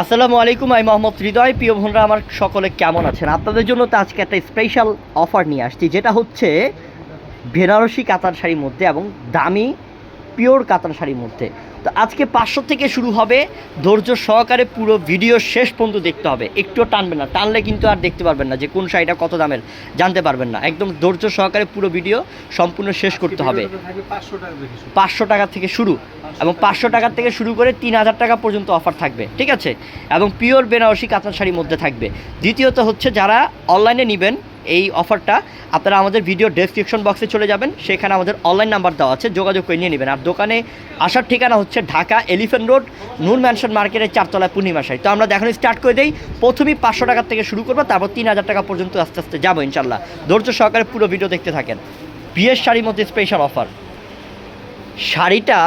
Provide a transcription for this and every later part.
আসসালামু আলাইকুম, আমি মোহাম্মদ হৃদয়। প্রিয় বোনরা, আমার সকলে কেমন আছেন? আপনাদের জন্য তো আজকে একটা স্পেশাল অফার নিয়ে আসছি, যেটা হচ্ছে বেনারসি কাতার শাড়ির মধ্যে এবং দামি পিওর কাতার শাড়ির মধ্যে। তো আজকে পাঁচশো থেকে শুরু হবে। ধৈর্য সহকারে পুরো ভিডিও শেষ পর্যন্ত দেখতে হবে। একটুও টানবেন না। টানলে কিন্তু আর দেখতে পারবেন না যে কোন শাড়িটা কত দামের। জানতে পারবেন না। একদম ধৈর্য সহকারে পুরো ভিডিও সম্পূর্ণ শেষ করতে হবে। পাঁচশো টাকা থেকে শুরু। পাঁচশো টাকা থেকে শুরু। এবং পাঁচশো টাকার থেকে শুরু করে তিন হাজার টাকা পর্যন্ত অফার থাকবে। ঠিক আছে? এবং পিওর বেনারসি কাতান শাড়ির মধ্যে থাকবে। দ্বিতীয়ত হচ্ছে যারা অনলাইনে নেবেন এই অফারটা, আপনারা আমাদের ভিডিও ডেসক্রিপশন বক্সে চলে যাবেন, সেখানে আমাদের অনলাইন নাম্বার দেওয়া আছে, যোগাযোগ করে নিয়ে নেবেন। আর দোকানে আসার ঠিকানা হচ্ছে Dhaka elephant road Noor mansion মার্কেটের চারতলায় পূর্ণিমা শাড়ি তো আমরা দেখানো স্টার্ট করে দিই, প্রথমেই পাঁচশো টাকার থেকে শুরু করব, তারপর তিন হাজার টাকা পর্যন্ত আস্তে আস্তে যাব ইনশাল্লাহ। ধৈর্য সহকারে পুরো ভিডিও দেখতে থাকেন। বিয়ের শাড়ির মধ্যে স্পেশাল অফার শাড়িটা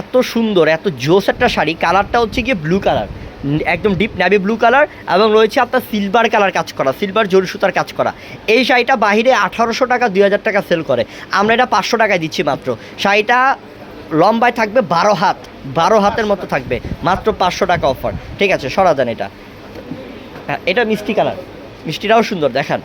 এত সুন্দর, এত জোস একটা শাড়ি কালারটা হচ্ছে গিয়ে ব্লু কালার একদম ডিপ ন্যাভি ব্লু কালার এবং রয়েছে আপনার সিলভার কালার কাজ করা সিলভার জরি সুতার কাজ করা। এই শাড়িটা বাহিরে আঠারোশো টাকা, দুই হাজার টাকা সেল করে। আমরা এটা পাঁচশো টাকায় দিচ্ছি মাত্র। শাড়িটা লম্বায় থাকবে বারো হাত, বারো হাতের মতো থাকবে, মাত্র পাঁচশো টাকা অফার ঠিক আছে, সরা দেন এটা। হ্যাঁ এটা মিষ্টি কালার মিষ্টিটাও সুন্দর, দেখান।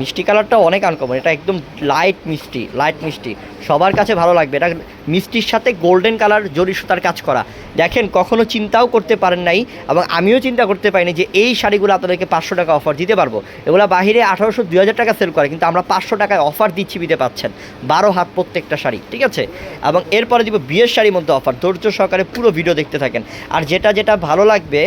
মিষ্টি কালারটা অনেক আনকমন এটা একদম লাইট মিষ্টি লাইট মিষ্টি। সবার কাছে ভালো লাগবে। এটা মিষ্টির সাথে গোল্ডেন কালার জরি সুতার কাজ করা। দেখেন, কখনো চিন্তাও করতে পারেন নাই এবং আমিও চিন্তা করতে পারিনি যে এই শাড়িগুলো আপনাদেরকে পাঁচশো টাকা অফার দিতে পারব। এগুলো বাহিরে আঠারোশো দুই হাজার টাকা সেল করে, কিন্তু আমরা পাঁচশো টাকায় অফার দিচ্ছি দিতে পাচ্ছেন। বারো হাত প্রত্যেকটা শাড়ি, ঠিক আছে? এবং এরপরে দিব বিয়ের শাড়ির মধ্যে অফার ধৈর্য সহকারে পুরো ভিডিও দেখতে থাকেন। আর যেটা যেটা ভালো লাগবে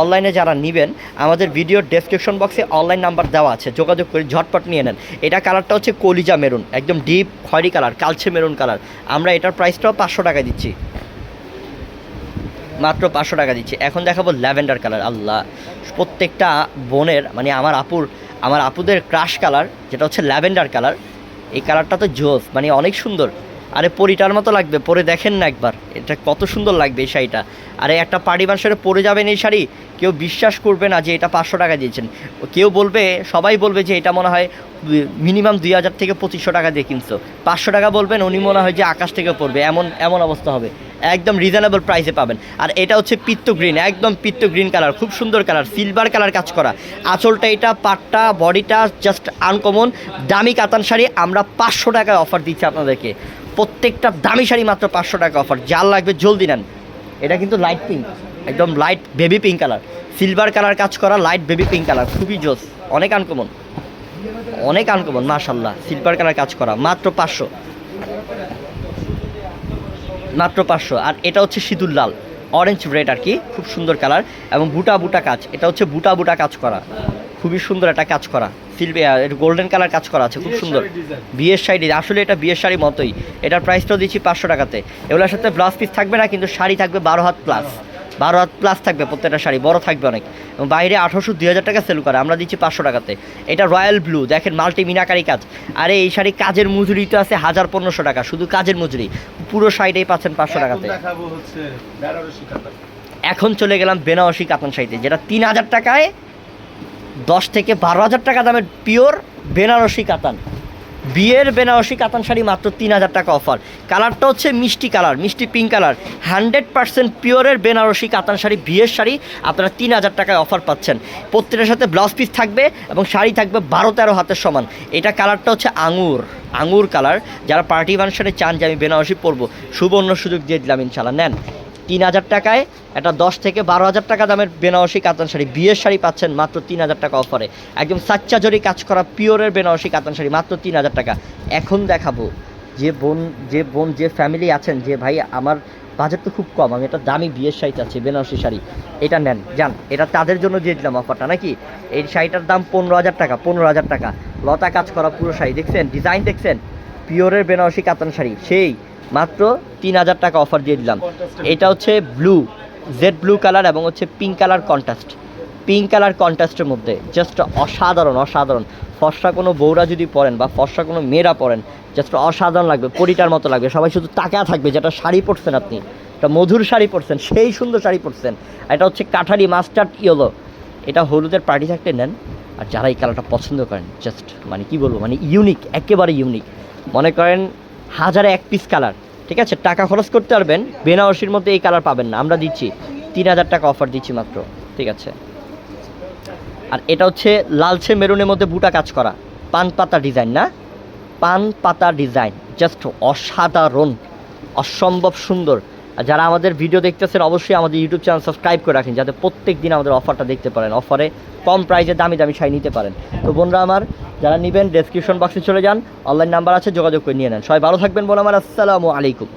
অনলাইনে যারা নেবেন, আমাদের ভিডিওর ডেসক্রিপশন বক্সে অনলাইন নাম্বার দেওয়া আছে। যোগাযোগ করে ঝটপট নিয়ে নেন। এটা কালারটা হচ্ছে কলিজা মেরুন একদম ডিপ খয়রি কালার কালছে মেরুন কালার আমরা এটার প্রাইসটাও পাঁচশো টাকা দিচ্ছি। মাত্র পাঁচশো টাকা দিচ্ছি। এখন দেখাবো ল্যাভেন্ডার কালার। আল্লাহ, প্রত্যেকটা বোনের মানে আমার আপুর, আমার আপুদের ক্রাশ কালার যেটা হচ্ছে ল্যাভেন্ডার কালার, এই কালারটা তো জোস মানে অনেক সুন্দর। আরে পরিটার মতো লাগবে, পরে দেখেন না একবার। এটা কত সুন্দর লাগবে এই শাড়িটা। আরে একটা পার্টি মানুষের পরে যাবেন এই শাড়ি, কেউ বিশ্বাস করবে না যে এটা পাঁচশো টাকা দিয়েছেন। কেউ বলবে, সবাই বলবে যে এটা মনে হয় মিনিমাম দুই হাজার থেকে পঁচিশশো টাকা দিয়ে কিনছো। পাঁচশো টাকা বলবেন, উনি মনে হয় যে আকাশ থেকে পড়বে। এমন এমন অবস্থা হবে। একদম রিজনেবল প্রাইসে পাবেন। আর এটা হচ্ছে পিত্ত গ্রিন একদম পিত্ত গ্রিন কালার খুব সুন্দর কালার সিলভার কালার কাজ করা। আঁচলটা এটা, পাটটা বডিটা জাস্ট আনকমন দামি কাতান শাড়ি, আমরা পাঁচশো টাকায় অফার দিচ্ছি আপনাদেরকে। প্রত্যেকটা দামি শাড়ি মাত্র পাঁচশো টাকা অফার যার লাগবে জলদি নেন। এটা কিন্তু লাইট পিঙ্ক একদম light baby pink colour silver colour কাজ করা লাইট বেবি পিঙ্ক কালার খুবই জোস, অনেক আনকমন অনেক আনকমন মাশাল্লাহ সিলভার কালার কাজ করা, মাত্র পাঁচশো। মাত্র পাঁচশো। আর এটা হচ্ছে সিঁদুর লাল অরেঞ্জ রেড আর কি, খুব সুন্দর কালার এবং বুটা বুটা কাজ, এটা হচ্ছে বুটা বুটা কাজ করা। খুবই সুন্দর একটা কাজ করা। সিলভার গোল্ডেন কালার কাজ করা আছে খুব সুন্দর। বিয়ের শাড়ি আসলে এটা বিয়ের শাড়ি মতোই। এটার প্রাইসটাও দিচ্ছি পাঁচশো টাকাতে। এগুলোর সাথে ব্লাউজ পিস থাকবে না কিন্তু শাড়ি থাকবে বারো হাত প্লাস বারো হাত প্লাস থাকবে প্রত্যেকটা শাড়ি বড় থাকবে অনেক। এবং বাইরে আঠারোশো দুই হাজার টাকা সেল করে আমরা দিচ্ছি পাঁচশো টাকাতে। এটা রয়্যাল ব্লু দেখেন মাল্টি মিনাকারি কাজ। আরে এই শাড়ি কাজের মজুরি তো আছে হাজার পনেরোশো টাকা শুধু কাজের মজুরি। পুরো শাড়িটাই পাচ্ছেন পাঁচশো টাকাতে। এখন চলে গেলাম বেনারসি কাতান শাড়িতে যেটা তিন হাজার টাকায় দশ থেকে বারো হাজার টাকা দামের পিওর বেনারসি কাতান। বিয়ের বেনারসি কাতান শাড়ি মাত্র তিন হাজার টাকা অফার। কালারটা হচ্ছে মিষ্টি কালার, মিষ্টি পিঙ্ক কালার। হান্ড্রেড পার্সেন্ট পিওরের বেনারসি কাতান শাড়ি, বিয়ের শাড়ি আপনারা তিন হাজার টাকায় অফার পাচ্ছেন। প্রত্যেকটার সাথে ব্লাউজ পিস থাকবে এবং শাড়ি থাকবে বারো তেরো হাতের সমান। এটা কালারটা হচ্ছে আঙুর আঙুর কালার। যারা পার্টি ফাংশনে চান যে আমি বেনারসি পরবো সুবর্ণ সুযোগ দিয়ে দিলাম ইনশাল্লাহ নেন। তিন হাজার টাকায়, একটা দশ থেকে বারো হাজার টাকা দামের বেনারসি কাতান শাড়ি। বিয়ের শাড়ি পাচ্ছেন মাত্র তিন হাজার টাকা অফারে। একদম সাচ্চা জরি কাজ করা পিওরের বেনারসি কাতান শাড়ি, মাত্র তিন হাজার টাকা। এখন দেখাবো যে বোন যে বোন, যে ফ্যামিলি আছেন, যে ভাই, আমার বাজেট তো খুব কম, আমি একটা দামি বিয়ের শাড়ি চাচ্ছি, বেনারসি শাড়ি। এটা নেন, যান, এটা তাদের জন্য দিয়ে দিলাম অফারটা, নাকি? এই শাড়িটার দাম পনেরো হাজার টাকা, পনেরো হাজার টাকা। লতা কাজ করা পুরো শাড়ি, দেখছেন? ডিজাইন দেখছেন? পিওরের বেনারসি কাতান শাড়ি, সেই। মাত্র তিন হাজার টাকা অফার দিয়ে দিলাম। এটা হচ্ছে ব্লু জেড ব্লু কালার এবং হচ্ছে pink colour contrast pink colour কন্ট্রাস্টের মধ্যে জাস্ট অসাধারণ অসাধারণ। ফর্সা কোনো বউরা যদি পরেন বা ফর্সা কোনো মেয়েরা পরেন জাস্ট অসাধারণ লাগবে, পরিটার মতো লাগবে। সবাই শুধু তাকায় থাকবে যেটা শাড়ি পরছেন আপনি। একটা মধুর শাড়ি পরছেন, সেই সুন্দর শাড়ি পরছেন। এটা হচ্ছে কাঠারি মাস্টার্ড ইয়েলো এটা হলুদের পার্টি থাকতে নেন। আর যারা এই কালারটা পছন্দ করেন জাস্ট মানে কি বলব মানে ইউনিক একেবারে ইউনিক মনে করেন হাজারে এক পিস কালার ঠিক আছে? টাকা খরচ করতে পারবেন, বেনারসির মধ্যে এই কালার পাবেন না, আমরা দিচ্ছি। তিন হাজার টাকা অফার দিচ্ছি মাত্র, ঠিক আছে? আর এটা হচ্ছে লালচে মেরুনের মধ্যে বুটা কাজ করা, পান পাতা ডিজাইন না? পান পাতা ডিজাইন জাস্ট অসাধারণ, অসম্ভব সুন্দর। আর যারা আমাদের ভিডিও দেখতেছেন, অবশ্যই আমাদের ইউটিউব চ্যানেল সাবস্ক্রাইব করে রাখেন, যাতে প্রত্যেক দিন আমাদের অফারটা দেখতে পারেন। অফারে কম প্রাইসে দামি দামি শাড়ি নিতে পারেন। তো বোনরা আমার যারা নেবেন ডেসক্রিপশন বক্সে চলে যান। অনলাইন নাম্বার আছে, যোগাযোগ করে নিয়ে নেন। সবাই ভালো থাকবেন বলে আমার আসসালামু আলাইকুম।